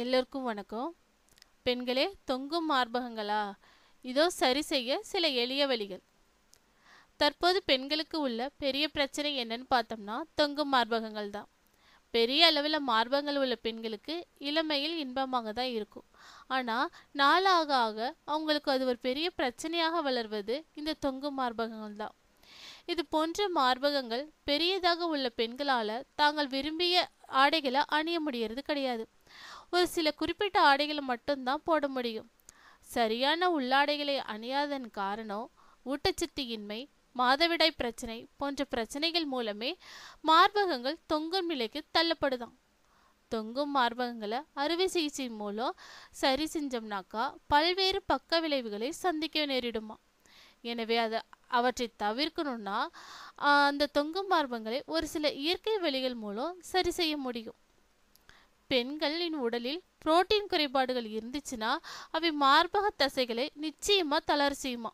எல்லோருக்கும் வணக்கம். பெண்களே தொங்கும் மார்பகங்களா? இதோ சரி செய்ய சில எளிய வழிகள். தற்போது பெண்களுக்கு உள்ள பெரிய பிரச்சனை என்னன்னு பார்த்தோம்னா தொங்கும் மார்பகங்கள் தான். பெரிய அளவில் மார்பகங்கள் உள்ள பெண்களுக்கு இளமையில் இன்பமாக தான் இருக்கும். ஆனால் நாளாக ஆக அவங்களுக்கு அது ஒரு பெரிய பிரச்சனையாக வளர்வது இந்த தொங்கும் மார்பகங்கள் தான். இது போன்ற மார்பகங்கள் பெரியதாக உள்ள பெண்களால் தாங்கள் விரும்பிய ஆடைகளை அணிய முடியறது கிடையாது. ஒரு சில குறிப்பிட்ட ஆடைகளை மட்டும்தான் போட முடியும். சரியான உள்ளாடைகளை அணியாதன் காரணம் ஊட்டச்சத்தியின்மை மாதவிடாய் பிரச்சனை போன்ற பிரச்சனைகள் மூலமே மார்பகங்கள் தொங்கும் நிலைக்கு தள்ளப்படுதாம். தொங்கும் மார்பகங்களை அறுவை சிகிச்சை மூலம் சரி செஞ்சோம்னாக்கா பல்வேறு பக்க விளைவுகளை சந்திக்க நேரிடுமா எனவே அது அவற்றை தவிர்க்கணும்னா அந்த தொங்கும் மார்பகங்களை ஒரு சில இயற்கை வழிகள் மூலம் சரி செய்ய முடியும். பெண்களின் உடலில் புரோட்டீன் குறைபாடுகள் இருந்துச்சுன்னா அவை மார்பக தசைகளை நிச்சயமாக தளர செய்யுமா?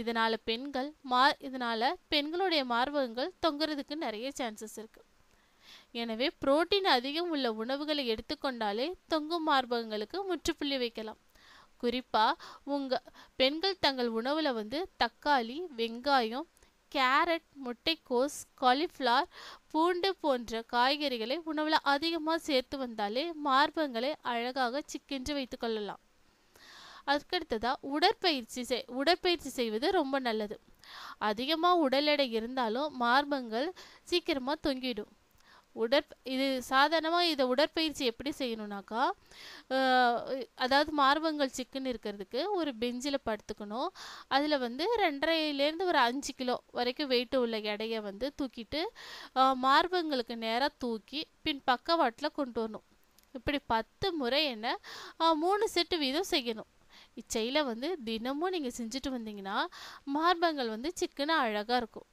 இதனால பெண்கள் மா இதனால பெண்களுடைய மார்பகங்கள் தொங்குறதுக்கு நிறைய சான்சஸ் இருக்கு. எனவே புரோட்டீன் அதிகம் உள்ள உணவுகளை எடுத்துக்கொண்டாலே தொங்கும் மார்பகங்களுக்கு முற்றுப்புள்ளி வைக்கலாம். குறிப்பா உங்க பெண்கள் தங்கள் உணவுல வந்து தக்காளி வெங்காயம் கேரட் முட்டைக்கோஸ் காலிஃப்ளவர் பூண்டு போன்ற காய்கறிகளை உணவுல அதிகமாக சேர்த்து வந்தாலே மார்பங்களை அழகாக சிக்கென்று வைத்துக்கொள்ளலாம் அதுக்கடுத்ததா உடற்பயிற்சி செய் உடற்பயிற்சி செய்வது ரொம்ப நல்லது. அதிகமாக உடல் எடை இருந்தாலும் மார்பங்கள் சீக்கிரமாக தொங்கிடும். உடற் இது சாதாரணமாக இதை உடற்பயிற்சி எப்படி செய்யணும்னாக்கா அதாவது மார்பங்கள் சிக்கன் இருக்கிறதுக்கு ஒரு பெஞ்சில் படுத்துக்கணும். அதில் வந்து ரெண்டரைலேருந்து ஒரு அஞ்சு கிலோ வரைக்கும் வெயிட் உள்ள எடையை வந்து தூக்கிட்டு மார்பங்களுக்கு நேராக தூக்கி பின் பக்கவாட்டில் கொண்டு வரணும். இப்படி பத்து முறை என்ன மூணு செட்டு வீதம் செய்யணும். இச்செயலை வந்து தினமும் நீங்கள் செஞ்சுட்டு வந்தீங்கன்னா மார்பங்கள் வந்து சிக்கனாக அழகாக இருக்கும்.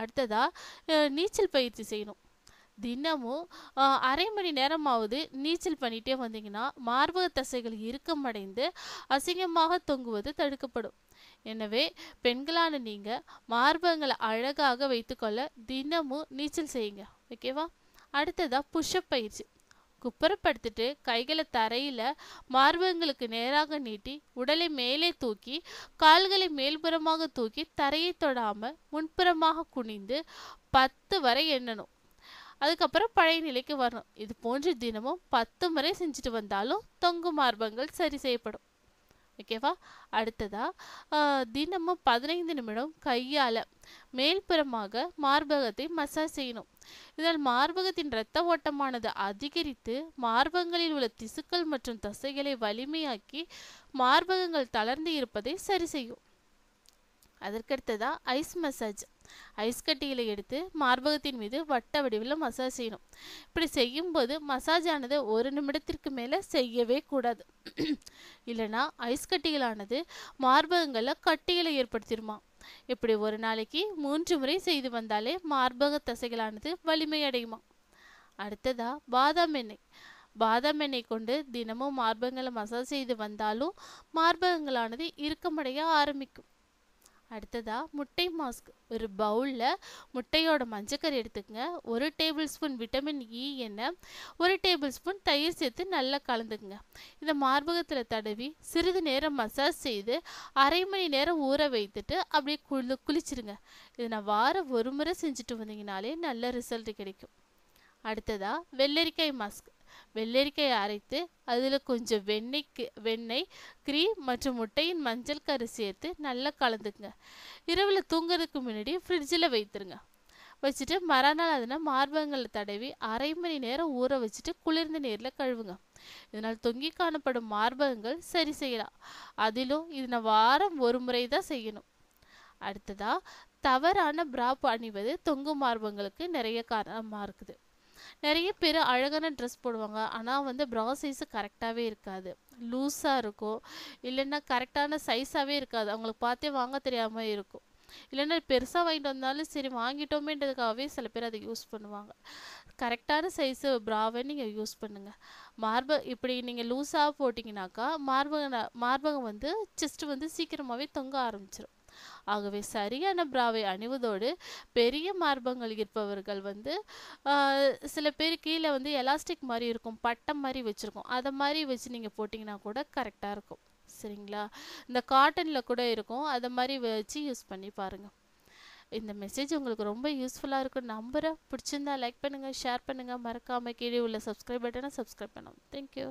அடுத்ததாக நீச்சல் பயிற்சி செய்யணும். தினமும் அரை மணி நேரமாவது நீச்சல் பண்ணிட்டே வந்தீங்கன்னா மார்பக தசைகள் இறுக்கமடைந்து அசிங்கமாக தொங்குவது தடுக்கப்படும். எனவே பெண்களான நீங்க மார்பகங்களை அழகாக வைத்துக்கொள்ள தினமும் நீச்சல் செய்யுங்க. ஓகேவா அடுத்ததா புஷ்அப் பயிற்சி. குப்புறப்படுத்திட்டு கைகளை தரையில மார்பகங்களுக்கு நேராக நீட்டி உடலை மேலே தூக்கி கால்களை மேல்புறமாக தூக்கி தரையை தொடாம முன்புறமாக குனிந்து பத்து வரை எண்ணணும். அதுக்கப்புறம் பழைய நிலைக்கு வரணும். இது போன்று தினமும் பத்து முறை செஞ்சுட்டு வந்தாலும் தொங்கு மார்பகங்கள் சரி செய்யப்படும். ஓகேவா அடுத்ததா தினமும் பதினைந்து நிமிடம் கையால் மேல்புறமாக மார்பகத்தை மசாஜ் செய்யணும். இதனால் மார்பகத்தின் இரத்த ஓட்டமானது அதிகரித்து மார்பகங்களில் உள்ள திசுக்கள் மற்றும் தசைகளை வலிமையாக்கி மார்பகங்கள் தளர்ந்து இருப்பதை சரி செய்யும். அதற்கடுத்ததா ஐஸ் மசாஜ் ஐஸ் கட்டிகளை எடுத்து மார்பகத்தின் மீது வட்ட வடிவில் மசாஜ் செய்யணும். இப்படி செய்யும்போது மசாஜ் ஆனது ஒரு நிமிடத்திற்கு மேலே செய்யவே கூடாது. இல்லைனா ஐஸ் கட்டிகளானது மார்பகங்களில் கட்டிகளை ஏற்படுத்திடுமா இப்படி ஒரு நாளைக்கு மூன்று முறை செய்து வந்தாலே மார்பக தசைகளானது வலிமையடையுமா அடுத்ததா பாதாம் எண்ணெய். பாதாம் எண்ணெய் கொண்டு தினமும் மார்பகங்களை மசாஜ் செய்து வந்தாலும் மார்பகங்களானது இறுக்கமடைய ஆரம்பிக்கும். அடுத்ததாக முட்டை மாஸ்க். ஒரு பவுலில் முட்டையோட மஞ்சக்கறி எடுத்துக்கங்க. ஒரு tablespoon vitamin e E எண்ணெய் ஒரு டேபிள் ஸ்பூன் தயிர் சேர்த்து நல்லா கலந்துக்குங்க. இதை மார்பகத்தில் தடவி சிறிது நேரம் மசாஜ் செய்து அரை மணி நேரம் ஊற வைத்துட்டு அப்படியே குளி குளிச்சிருங்க. இதை நான் வாரம் ஒரு முறை செஞ்சுட்டு வந்தீங்கனாலே நல்ல ரிசல்ட் கிடைக்கும். அடுத்ததா வெள்ளரிக்காய் மாஸ்க் வெள்ளரிக்காயை அரைத்து அதில் கொஞ்சம் வெண்ணெய்க்கு வெண்ணெய் க்ரீம் மற்றும் முட்டையின் மஞ்சள் கரு சேர்த்து நல்லா கலந்துக்குங்க. இரவில் தூங்குறதுக்கு முன்னாடி ஃப்ரிட்ஜில் வைத்துருங்க. வச்சுட்டு மறுநாள் அதனால் மார்பகங்களை தடவி அரை மணி நேரம் ஊற வச்சுட்டு குளிர்ந்த நீரில் கழுவுங்க. இதனால் தொங்கி காணப்படும் மார்பகங்கள் சரி செய்யலாம். அதிலும் இதனை வாரம் ஒரு முறை தான் செய்யணும். அடுத்ததாக தவறான பிராப் அணிவது தொங்கும் மார்பகங்களுக்கு நிறைய காரணமாக இருக்குது. நிறைய பேர் அழகான ட்ரெஸ் போடுவாங்க. ஆனால் வந்து ப்ரா சைஸு கரெக்டாகவே இருக்காது. லூஸாக இருக்கும் இல்லைன்னா கரெக்டான சைஸாகவே இருக்காது. அவங்களுக்கு பார்த்தே வாங்க தெரியாமல் இருக்கும். இல்லைன்னா பெருசாக வாங்கிட்டு வந்தாலும் சரி வாங்கிட்டோமேன்றதுக்காகவே சில பேர் அதை யூஸ் பண்ணுவாங்க. கரெக்டான சைஸு ப்ராவை நீங்கள் யூஸ் பண்ணுங்கள் மார்ப இப்படி நீங்கள் லூஸாக போட்டிங்கனாக்கா மார்பக மார்பகம் வந்து செஸ்ட் வந்து சீக்கிரமாகவே தொங்க ஆரம்பிச்சிடும் ஆகவே சரியான ப்ராவை அணிவதோடு பெரிய மார்பங்கள் இருப்பவர்கள் வந்து சில பேர் கீழே வந்து எலாஸ்டிக் மாதிரி இருக்கும் பட்டம் மாதிரி வச்சுருக்கோம். அதை மாதிரி வச்சு நீங்கள் போட்டிங்கன்னா கூட கரெக்டாக இருக்கும். சரிங்களா? இந்த காட்டனில் கூட இருக்கும். அதை மாதிரி வச்சு யூஸ் பண்ணி பாருங்கள் இந்த மெசேஜ் உங்களுக்கு ரொம்ப யூஸ்ஃபுல்லாக இருக்கும். நம்புகிறேன் பிடிச்சிருந்தா லைக் பண்ணுங்கள் ஷேர் பண்ணுங்கள் மறக்காமல் கீழே உள்ள சப்ஸ்கிரைப் பட்டனை சப்ஸ்கிரைப் பண்ணுவோம் தேங்க்யூ